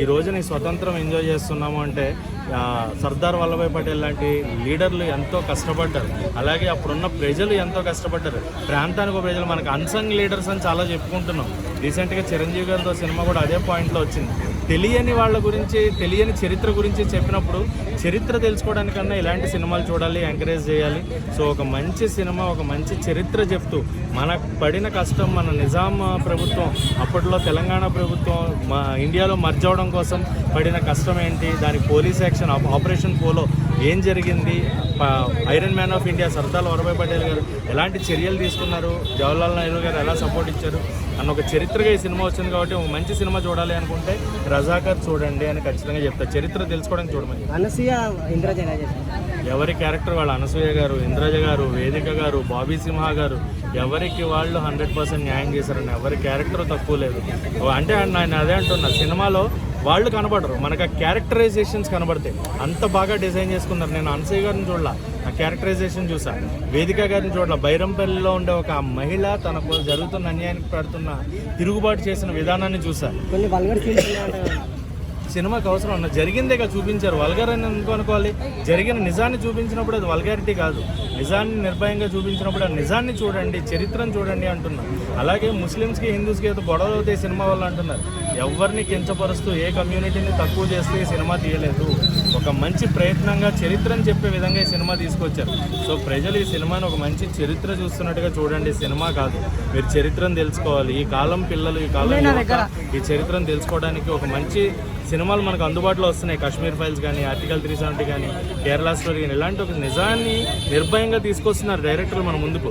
ఈ రోజున స్వతంత్రం ఎంజాయ్ చేస్తున్నాము అంటే సర్దార్ వల్లభాయ్ పటేల్ లాంటి లీడర్లు ఎంతో కష్టపడ్డారు. అలాగే అప్పుడున్న ప్రజలు ఎంతో కష్టపడ్డారు. ప్రాంతానికి ప్రజలు మనకు అన్సంగ్ లీడర్స్ అని చాలా చెప్పుకుంటున్నాం. రీసెంట్గా చిరంజీవి గారితో సినిమా కూడా అదే పాయింట్లో వచ్చింది. తెలియని వాళ్ళ గురించి తెలియని చరిత్ర గురించి చెప్పినప్పుడు చరిత్ర తెలుసుకోవడానికన్నా ఇలాంటి సినిమాలు చూడాలి ఎంకరేజ్ చేయాలి. సో ఒక మంచి సినిమా ఒక మంచి చరిత్ర చెప్తూ మనకు పడిన కష్టం మన నిజాం ప్రభుత్వం అప్పట్లో తెలంగాణ ప్రభుత్వం మా ఇండియాలో మర్జ్ అవడం కోసం పడిన కష్టం ఏంటి దాని పోలీస్ యాక్షన్ ఆపరేషన్ పోలో ఏం జరిగింది iron man of India Sardar Vallabhbhai Patel గారు ఎలాంటి చర్యలు తీసుకున్నారు జవహర్లాల్ నెహ్రూ గారు ఎలా సపోర్ట్ ఇచ్చారు అన్న ఒక చరిత్రగా ఈ సినిమా వచ్చింది కాబట్టి ఒక మంచి సినిమా చూడాలి అనుకుంటే రజాకర్ చూడండి అని ఖచ్చితంగా చెప్తా. చరిత్ర తెలుసుకోవడానికి చూడమని. అనసూయ ఇంద్రజ ఎవరి క్యారెక్టర్ వాళ్ళ? అనసూయ గారు ఇంద్రజ గారు వేదిక గారు బాబీ సింహ గారు. ఎవరికి వాళ్ళు హండ్రెడ్ పర్సెంట్ న్యాయం చేశారని ఎవరి క్యారెక్టర్ తక్కువ లేదు. అంటే నేను అదే అంటున్నా సినిమాలో వాళ్ళు కనబడరు. మనకు ఆ క్యారెక్టరైజేషన్స్ కనబడతాయి. అంత బాగా డిజైన్ చేసుకున్నారు. నేను అన్సయ్య గారిని చూడాల. ఆ క్యారెక్టరైజేషన్ చూసా. వేదిక గారిని చూడాల. బైరంపల్లిలో ఉండే ఒక మహిళ తనకు జరుగుతున్న అన్యాయానికి పడుతున్న తిరుగుబాటు చేసిన విధానాన్ని చూసా. సినిమాకి అవసరం ఉన్న జరిగిందేగా చూపించారు. వల్గర్ అని ఎందుకు అనుకోవాలి? జరిగిన నిజాన్ని చూపించినప్పుడు అది వల్గారిటీ కాదు. నిజాన్ని నిర్భయంగా చూపించినప్పుడు ఆ నిజాన్ని చూడండి చరిత్రను చూడండి అంటున్నా అలాగే ముస్లిమ్స్కి హిందూస్కి ఏదో గొడవలు అవుతాయి సినిమా వాళ్ళు అంటున్నారు. ఎవరిని కించపరుస్తూ ఏ కమ్యూనిటీని తక్కువ చేస్తూ ఈ సినిమా తీయలేదు. ఒక మంచి ప్రయత్నంగా చరిత్రని చెప్పే విధంగా ఈ సినిమా తీసుకొచ్చారు. సో ప్రజలు ఈ సినిమాని ఒక మంచి చరిత్ర చూస్తున్నట్టుగా చూడండి. సినిమా కాదు. మీరు చరిత్రను తెలుసుకోవాలి. ఈ కాలం పిల్లలు ఈ కాలం ఈ చరిత్రను తెలుసుకోవడానికి ఒక మంచి సినిమాలు మనకు అందుబాటులో వస్తున్నాయి. కాశ్మీర్ ఫైల్స్ కానీ ఆర్టికల్ త్రీ సెవెంటీ కానీ కేరళ స్టోరీ కానీ ఇలాంటి ఒక నిజాన్ని నిర్భయంగా తీసుకొస్తున్నారు డైరెక్టర్లు మన ముందుకు.